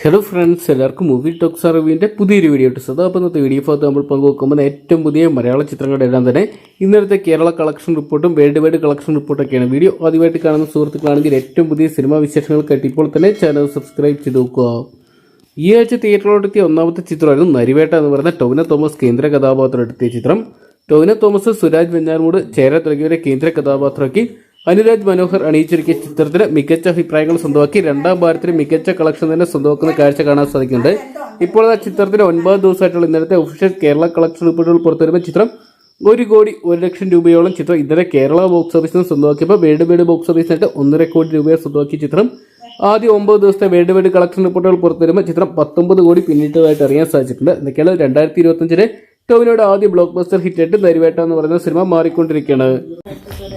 Hello friends എല്ലാവർക്കും movie talks അറിവിന്റെ പുതിയൊരു വീഡിയോ ഇട്ട് സദാ അപ്പം ഇന്നത്തെ വീഡിയോ ഭാഗത്ത് നമ്മൾ പങ്കുവെക്കുമ്പോൾ ഏറ്റവും പുതിയ മലയാള ചിത്രങ്ങളുടെ എല്ലാം തന്നെ ഇന്നലത്തെ കേരള കളക്ഷൻ റിപ്പോർട്ടും വേൾഡ് വൈഡ് കളക്ഷൻ റിപ്പോർട്ടൊക്കെയാണ് വീഡിയോ ആദ്യമായിട്ട് കാണുന്ന സുഹൃത്തുക്കളാണെങ്കിൽ ഏറ്റവും പുതിയ സിനിമാ വിശേഷങ്ങൾക്കായിട്ട് ഇപ്പോൾ തന്നെ ചാനൽ സബ്സ്ക്രൈബ് ചെയ്ത് നോക്കുക. ഈ ആഴ്ച തിയേറ്ററിലോട്ടെത്തിയ ഒന്നാമത്തെ ചിത്രമായിരുന്നു നരിവേട്ട എന്ന് പറയുന്ന ടോവിന തോമസ് കേന്ദ്ര കഥാപാത്രം എടുത്തിയ ചിത്രം. ടോവിന തോമസ് സുരാജ് വെഞ്ഞാർമൂട് ചേര തുടങ്ങിയവരെ കേന്ദ്ര കഥാപാത്രമാക്കി അനുരാജ് മനോഹർ അണിയിച്ചൊരുക്കിയ ചിത്രത്തിന് മികച്ച അഭിപ്രായങ്ങൾ സ്വന്തമാക്കി. രണ്ടാം ഭാരത്തിന് മികച്ച കളക്ഷൻ തന്നെ സ്വന്തമാക്കുന്ന കാഴ്ച കാണാൻ സാധിക്കുന്നുണ്ട്. ഇപ്പോൾ ആ ചിത്രത്തിന് ഒൻപത് ദിവസമായിട്ടുള്ള ഇന്നലത്തെ ഒഫീഷ്യൽ കേരള കളക്ഷൻ റിപ്പോർട്ടുകൾ പുറത്തുവരുമ്പോൾ ചിത്രം ഒരു കോടി ഒരു ലക്ഷം രൂപയോളം ചിത്രം ഇന്നലെ കേരള ബോക്സ് ഓഫീസിൽ സ്വന്തമാക്കിയപ്പോൾ വേൾഡ് വൈഡ് ബോക്സ് ഓഫീസിനായിട്ട് ഒന്നര കോടി രൂപയെ സ്വന്തമാക്കിയ ചിത്രം. ആദ്യ ഒമ്പത് ദിവസത്തെ വേൾഡ് വൈഡ് കളക്ഷൻ റിപ്പോർട്ടുകൾ പുറത്തുവരുമ്പോൾ ചിത്രം പത്തൊമ്പത് കോടി പിന്നിട്ടതായിട്ട് അറിയാൻ സാധിച്ചിട്ടുണ്ട്. എന്തൊക്കെയാണ് രണ്ടായിരത്തി ഇരുപത്തഞ്ചിലെ ടോവിനോട് ആദ്യ ബ്ലോക്ക് ബസ്റ്റർ ഹിറ്റായിട്ട് നരിവേട്ട എന്ന് പറയുന്ന സിനിമ മാറിക്കൊണ്ടിരിക്കുകയാണ്.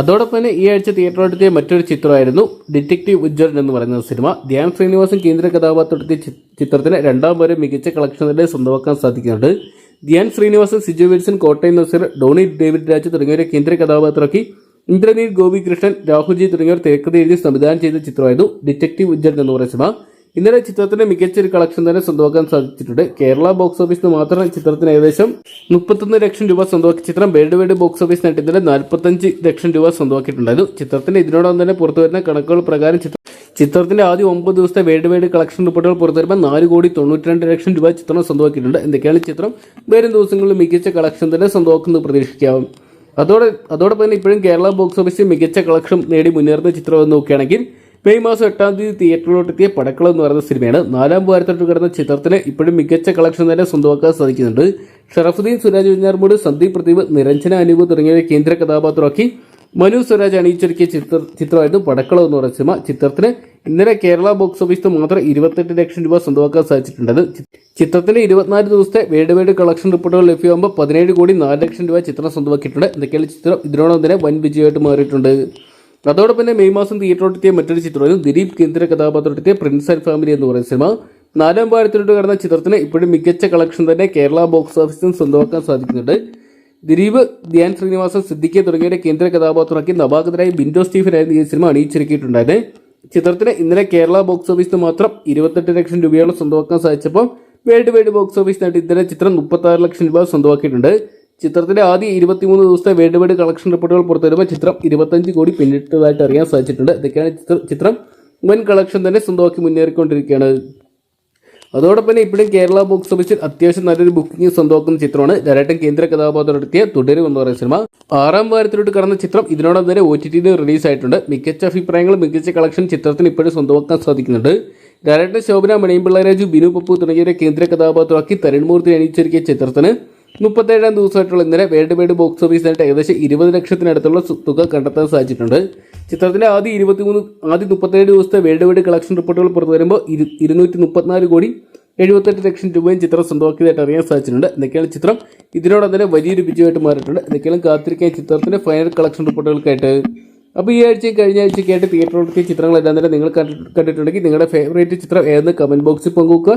അതോടൊപ്പം തന്നെ ഈ ആഴ്ച തിയേറ്ററിലെത്തിയ മറ്റൊരു ചിത്രമായിരുന്നു ഡിറ്റക്റ്റീവ് ഉജ്ജ്വൽ എന്ന് പറയുന്ന സിനിമ. ധ്യാൻ ശ്രീനിവാസൻ കേന്ദ്ര കഥാപാത്രത്തെ ചിത്രത്തിന് രണ്ടാം വരെ മികച്ച കളക്ഷനിലെ സ്വന്തമാക്കാൻ സാധിക്കുന്നുണ്ട്. ധ്യാൻ ശ്രീനിവാസൻ സിജു വിൽസൺ കോട്ടയം നസീർ ഡോണി ഡേവിഡ് രാജ് തുടങ്ങിയവരെ കേന്ദ്ര കഥാപാത്രമാക്കി. ഇന്ദ്രനീൽ ഗോപികൃഷ്ണൻ രാഹുൽജി തുടങ്ങിയവർ തിരക്കഥ എഴുതി സംവിധാനം ചെയ്ത ചിത്രമായിരുന്നു ഡിറ്റക്റ്റീവ് ഉജ്ജ്വൽ എന്ന് പറയുന്ന സിനിമ. ഇന്നലെ ചിത്രത്തിന്റെ മികച്ച ഒരു കളക്ഷൻ തന്നെ സ്വന്തമാക്കാൻ സാധിച്ചിട്ടുണ്ട്. കേരള ബോക്സ് ഓഫീസിന് മാത്രം ചിത്രത്തിന് ഏകദേശം മുപ്പത്തൊന്ന് ലക്ഷം രൂപ സ്വന്തമാക്കി ചിത്രം വേൾഡ് വൈഡ് ബോക്സ് ഓഫീസ് നേട്ടി ഇന്നലെ നാൽപ്പത്തഞ്ച് ലക്ഷം രൂപ സ്വന്തമാക്കിയിട്ടുണ്ടായിരുന്നു ചിത്രത്തിന്റെ ഇതിനോടൊപ്പം തന്നെ പുറത്തു വരുന്ന കണക്കുകൾ പ്രകാരം ചിത്രം ചിത്രത്തിന്റെ ആദ്യ ഒമ്പത് ദിവസത്തെ വേൾഡ് വൈഡ് കളക്ഷൻ റിപ്പോർട്ടുകൾ പുറത്തു വരുമ്പോൾ നാല് കോടി തൊണ്ണൂറ്റിരണ്ട് ലക്ഷം രൂപ ചിത്രം സ്വന്തമാക്കിയിട്ടുണ്ട്. എന്തൊക്കെയാണ് ചിത്രം? വരും ദിവസങ്ങളിൽ മികച്ച കളക്ഷൻ തന്നെ സ്വന്തമാക്കുന്നത് പ്രതീക്ഷിക്കാം. അതോടെ അതോടൊപ്പം തന്നെ ഇപ്പോഴും കേരള ബോക്സ് ഓഫീസിൽ മികച്ച കളക്ഷൻ നേടി മുന്നേറുന്ന ചിത്രം നോക്കുകയാണെങ്കിൽ മെയ് മാസം എട്ടാം തീയതി തിയേറ്ററിലോട്ടെത്തിയ പടക്കളം എന്ന് പറയുന്ന സിനിമയാണ് നാലാം വാരത്തോട്ട് കിടന്ന ചിത്രത്തിന് ഇപ്പോഴും മികച്ച കളക്ഷൻ തന്നെ സ്വന്തമാക്കാൻ സാധിക്കുന്നുണ്ട്. ഷറഫുദ്ദീൻ സുരാജ് വെഞ്ഞാർമൂട് സന്ദീപ് പ്രദീപ് നിരഞ്ജന അനൂപ് തുടങ്ങിയവരെ കേന്ദ്ര കഥാപാത്രമാക്കി. മനു സ്വരാജ് അണിയിച്ചൊരുക്കിയ ചിത്ര ചിത്രമായിരുന്നു പടക്കളം എന്ന് പറയുന്ന സിനിമ. ചിത്രത്തിന് ഇന്നലെ കേരള ബോക്സ് ഓഫീസിൽ മാത്രം ഇരുപത്തെട്ട് ലക്ഷം രൂപ സ്വന്തമാക്കാൻ സാധിച്ചിട്ടുണ്ട്. ചിത്രത്തിന്റെ ഇരുപത്തിനാല് ദിവസത്തെ വേഡ് വേഡ് കളക്ഷൻ റിപ്പോർട്ടുകൾ ലഭ്യമാകുമ്പോൾ പതിനേഴ് കോടി നാല് ലക്ഷം രൂപ ചിത്രം സ്വന്തമാക്കിയിട്ടുണ്ട്. എന്തൊക്കെയാണ് ചിത്രം. ഇതിനോടൊപ്പം തന്നെ വൻ വിജയമായിട്ട് മാറിയിട്ടുണ്ട്. അതോടൊപ്പം തന്നെ മെയ് മാസം തിയേറ്ററിലെത്തിയ മറ്റൊരു ചിത്രമായിരുന്നു ദിലീപ് കേന്ദ്ര കഥാപാത്രത്തിലെത്തിയ പ്രിൻസ് ആൻഡ് ഫാമിലി എന്ന് പറയുന്ന സിനിമ. നാലാം വാരത്തിലോട്ട് കടന്ന ചിത്രത്തിന് ഇപ്പോഴും മികച്ച കളക്ഷൻ തന്നെ കേരള ബോക്സ് ഓഫീസിൽ സ്വന്തമാക്കാൻ സാധിക്കുന്നുണ്ട്. ദിലീപ് ധ്യാൻ ശ്രീനിവാസൻ സിദ്ദിഖെ തുടങ്ങിയവരെ കേന്ദ്ര കഥാപാത്രമാക്കി നവാഗതരായ ബിൻഡോ സ്റ്റീഫനായിരുന്നു ഈ സിനിമ അണിയിച്ചൊരുക്കിയിട്ടുണ്ടായത് ചിത്രത്തിന് ഇന്നലെ കേരള ബോക്സ് ഓഫീസിന് മാത്രം ഇരുപത്തെട്ട് ലക്ഷം രൂപയോളം സ്വന്തമാക്കാൻ സാധിച്ചപ്പോൾ വേൾഡ് വൈഡ് ബോക്സ് ഓഫീസിനായിട്ട് ഇന്നലെ ചിത്രം മുപ്പത്തി ലക്ഷം രൂപ സ്വന്തമാക്കിയിട്ടുണ്ട്. ചിത്രത്തിന്റെ ആദ്യ ഇരുപത്തിമൂന്ന് ദിവസത്തെ വേൾഡ് വൈഡ് കളക്ഷൻ റിപ്പോർട്ടുകൾ പുറത്തുവരുമ്പോൾ ചിത്രം ഇരുപത്തഞ്ച് കോടി പിന്നിട്ടതായിട്ട് അറിയാൻ സാധിച്ചിട്ടുണ്ട്. ഇതൊക്കെയാണ് ചിത്രം വൻ കളക്ഷൻ തന്നെ സ്വന്തമാക്കി മുന്നേറിക്കൊണ്ടിരിക്കുകയാണ്. അതോടൊപ്പം ഇപ്പോഴും കേരള ബോക്സ് ഓഫീസിൽ അത്യാവശ്യം നല്ലൊരു ബുക്കിംഗ് സ്വന്തമാക്കുന്ന ചിത്രമാണ്. ധാരാട്ടം കേന്ദ്ര കഥാപാത്രം നടത്തിയ തുടരും എന്ന് പറയുന്ന സിനിമ. ആറാം വാരത്തിലോട്ട് കടന്ന ചിത്രം ഇതിനോടൊപ്പം തന്നെ ഒ ടി ടിയിൽ റിലീസായിട്ടുണ്ട് മികച്ച അഭിപ്രായങ്ങളും മികച്ച കളക്ഷൻ ചിത്രത്തിന് ഇപ്പോഴും സ്വന്തമാക്കാൻ സാധിക്കുന്നുണ്ട്. ഡയറക്ടർ ശോഭന മണിയമ്പിള്ള രാജു ബിനു പപ്പു തുടങ്ങിയവരെ കേന്ദ്ര കഥാപാത്രമാക്കി തരുൺമൂർത്തി അണിയിച്ചൊരുക്കിയ ചിത്രത്തിന് മുപ്പത്തേഴാം ദിവസമായിട്ടുള്ള ഇന്നലെ വേൾഡ് വൈഡ് ബോക്സ് ഓഫീസിനായിട്ട് ഏകദേശം ഇരുപത് ലക്ഷത്തിനടുത്തുള്ള തുക കണ്ടെത്താൻ സാധിച്ചിട്ടുണ്ട്. ചിത്രത്തിന്റെ ആദ്യ ഇരുപത്തിമൂന്ന് ആദ്യ മുപ്പത്തേഴ് ദിവസത്തെ വേൾഡ് വൈഡ് കളക്ഷൻ റിപ്പോർട്ടുകൾ പുറത്തു വരുമ്പോൾ ഇരു ഇരുന്നൂറ്റി മുപ്പത്തിനാല് കോടി എഴുപത്തെട്ട് ലക്ഷം രൂപയും ചിത്രം സ്വന്തമാക്കിയതായിട്ട് അറിയാൻ സാധിച്ചിട്ടുണ്ട്. എന്തൊക്കെയാണ് ചിത്രം. ഇതിനോടൊപ്പം തന്നെ വലിയൊരു വിജയമായിട്ട് മാറിയിട്ടുണ്ട്. എന്തൊക്കെയാണ് കാത്തിരിക്കാൻ ചിത്രത്തിന്റെ ഫൈനൽ കളക്ഷൻ റിപ്പോർട്ടുകൾക്കായിട്ട്. അപ്പോൾ ഈ ആഴ്ചയും കഴിഞ്ഞ ആഴ്ചയ്ക്കായിട്ട് തിയേറ്ററിലെത്തിയ ചിത്രങ്ങളെല്ലാം തന്നെ നിങ്ങൾ കണ്ടിട്ടുണ്ടെങ്കിൽ നിങ്ങളുടെ ഫേവറേറ്റ് ചിത്രം ഏതെന്ന് കമന്റ് ബോക്സിൽ പങ്കുവെക്കുക.